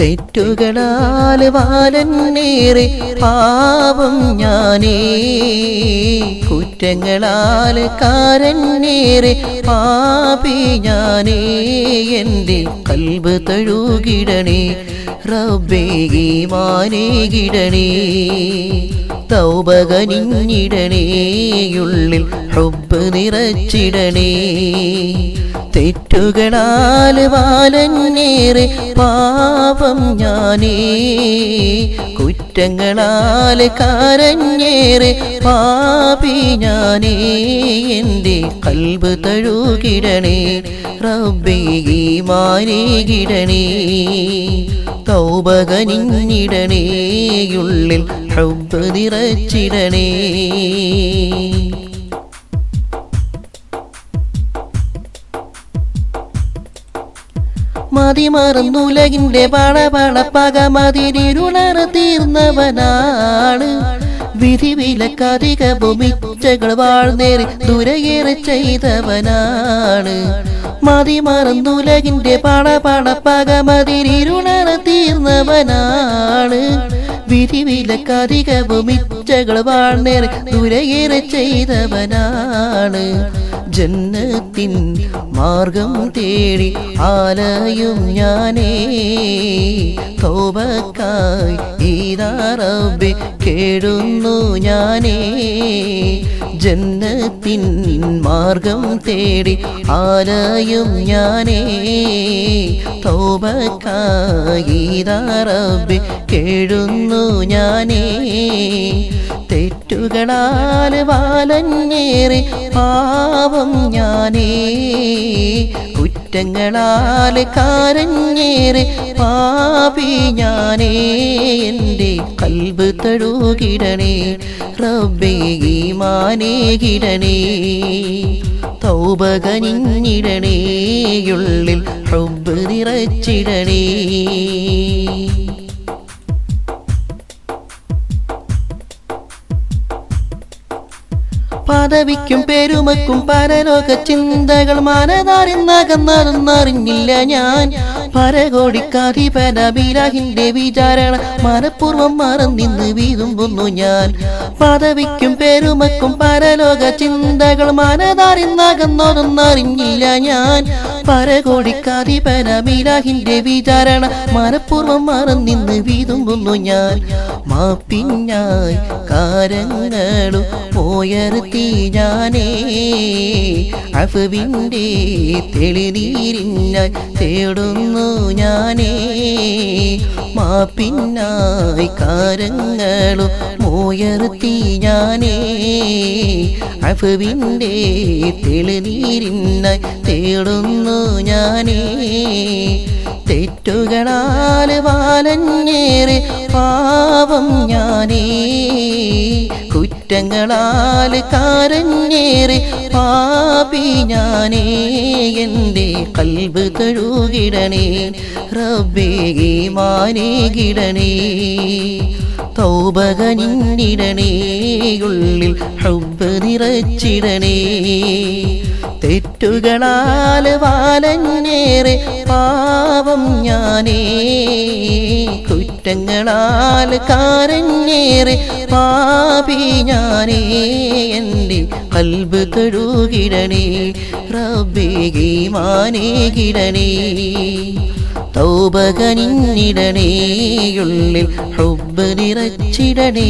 തെറ്റുകളാൽ വാലന്നേറെ പാവം ഞാനേ. കുറ്റങ്ങളാൽ കാരന്നേറെ പാപി ഞാനേ. എന്റെ കൽബ് തഴുകിടണേ റബ്ബേ മാനേ കിടണേ. തൗബകനിഞ്ഞിടണേ ഉള്ളിൽ ഹുബ് നിറച്ചിടണേ. തെറ്റുകളാൽ വാലന്നേറെ പാപം ഞാനേ. കുറ്റങ്ങളാൽ കാരഞ്ഞേറെ പാപി ഞാനേ. എന്റെ കൽബ് തഴുകിടണേ റബ്ബേ മാനേകിടണേ കിടണേ. റബ്ബ് ഉള്ളിൽ ഹുബ് നിറച്ചിടണേ മതിമറന്നുലകിന്റെ പടപടപ്പക മതിരുളറ തീർന്നവനാണ്. വിധി വിലക്കധിക ഭൂമിച്ചകൾ വാഴ്ന്നേറി ദുരയേറെ ചെയ്തവനാണ്. മതി മതിമറന്നുലകിന്റെ പടപടപ്പക മതിരുളറ തീർന്നവനാണ്. വിധി വിലക്കധിക ഭൂമിച്ചകൾ വാഴ്ന്നേറി ദുരയേറെ ചെയ്തവനാണ്. ജന്നത്തിൻ മാർഗം തേടി ആലയും ഞാനേ. തോപക്കായി ഈതാറബി കേടുന്നു ഞാനേ. ജന്നത്തിൻ മാർഗം തേടി ആലയും ഞാനേ. തോപക്കായി ഈതാറബി കേടുന്നു ഞാനേ. തെറ്റുകളാൽ വാലഞ്ഞേറി പാവം ഞാനേ. കുറ്റങ്ങളാൽ കാരഞ്ഞേറി പാപി ഞാനേ. എന്റെ കൽബ് തഴുകിടണേ റബ്ബേ മാനേ കിടണേ. തൗപകനിഞ്ഞിടണേയുള്ളിൽ റബ്ബ് നിറച്ചിടണേ. പദവിക്കും പെരുമക്കും പരലോക ചിന്തകൾ മനതാരിന്നകന്നറിഞ്ഞില്ല ഞാൻ. പരകോടിക്കാധിപനബിരാഹിന്റെ വിചാരണ മനഃപൂർവം മറന്നിന്ന് വീതുമ്പുന്നു ഞാൻ. പദവിക്കും പെരുമക്കും പരലോക ചിന്തകൾ മനതാരിന്നകന്നറിഞ്ഞില്ല ഞാൻ. പരകോടിക്കാധിപനബിരാഹിന്റെ വിചാരണ. മനഃപൂർവം മറന്നിന്ന് വീതുമ്പുന്നു ഞാൻ. മാപ്പിഞ്ഞായി കാരങ്ങളും പോയർത്തി ഞാനേ. അഫുവിന്റെ തെളിനീരിഞ്ഞായി തേടുന്നു ഞാനേ. മാപ്പിന്നായി കാരങ്ങളും മോയർത്തി ഞാനേ. അഫുവിന്റെ തെളിനീരിന്ന തേടുന്നു ഞാനേ. തെറ്റുകളാൽ വാലഞ്ഞേറെ പാവം ഞാനേ. കുറ്റങ്ങളാൽ കാരഞ്ഞേറെ പാപി ഞാനേ. എന്റെ കൽബ് തഴുകിടണേ. റബ്ബേ മാനേ കിടണേ തൗബകനിന്നിടണേ ഉള്ളിൽ ഹുബ് നിറച്ചിടണേ. തെറ്റുകളാൽ വാലഞ്ഞേറെ പാവം ഞാനേ. കുറ്റങ്ങളാൽ കാരഞ്ഞേറെ പാപി ഞാനേ. എന്റെ കൽബ് കഴുകിടണേ റബ്ബേ മാനേ കിടണേ. തൗബകനിന്നിടണേ ഉള്ളിൽ ഹുബ് കബറിറച്ചിടണേ